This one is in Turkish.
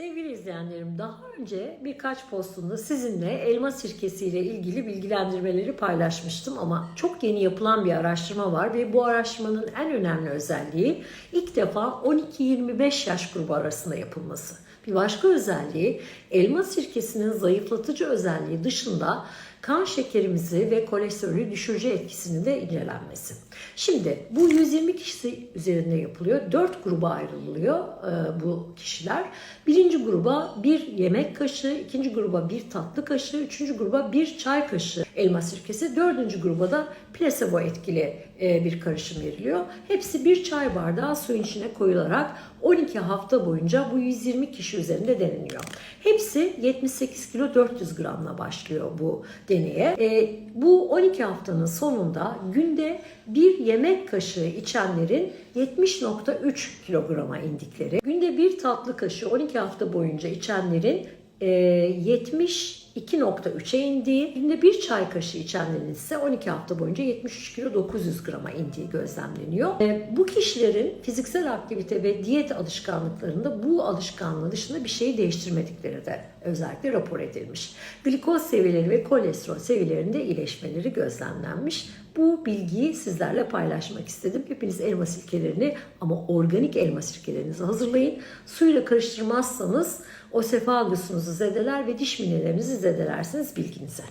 Sevgili izleyenlerim daha önce birkaç postumda sizinle elma sirkesiyle ilgili bilgilendirmeleri paylaşmıştım ama çok yeni yapılan bir araştırma var ve bu araştırmanın en önemli özelliği ilk defa 12-25 yaş grubu arasında yapılması. Bir başka özelliği elma sirkesinin zayıflatıcı özelliği dışında kan şekerimizi ve kolesterolü düşürücü etkisini de incelenmesi. Şimdi bu 120 kişi üzerinde yapılıyor. 4 gruba ayrılıyor e, bu kişiler. Birinci gruba bir yemek kaşığı, ikinci gruba bir tatlı kaşığı, üçüncü gruba bir çay kaşığı elma sirkesi, dördüncü gruba da plasebo etkili e, bir karışım veriliyor. Hepsi bir çay bardağı suyun içine koyularak 12 hafta boyunca bu 120 kişi üzerinde deneniyor. Hepsi 78 kilo 400 gramla başlıyor bu deneye. E, bu 12 haftanın sonunda günde bir yemek kaşığı içenlerin 70.3 kilograma indikleri, günde bir tatlı kaşığı 12 hafta boyunca içenlerin 72.3'e indiği, günde bir çay kaşığı içenlerin ise 12 hafta boyunca 73 kilo 900 grama indiği gözlemleniyor. E, bu kişilerin fiziksel aktivite ve diyet alışkanlıklarında bu alışkanlığı dışında bir şey değiştirmedikleri de özellikle rapor edilmiş. Glikoz seviyeleri ve kolesterol seviyelerinde iyileşmeleri gözlemlenmiş. Bu bilgiyi sizlerle paylaşmak istedim. Hepiniz elma sirkelerini ama organik elma sirkelerinizi hazırlayın. Suyla karıştırmazsanız o sefagusunuzu zedeler ve diş minelerinizi zedelersiniz bilginize.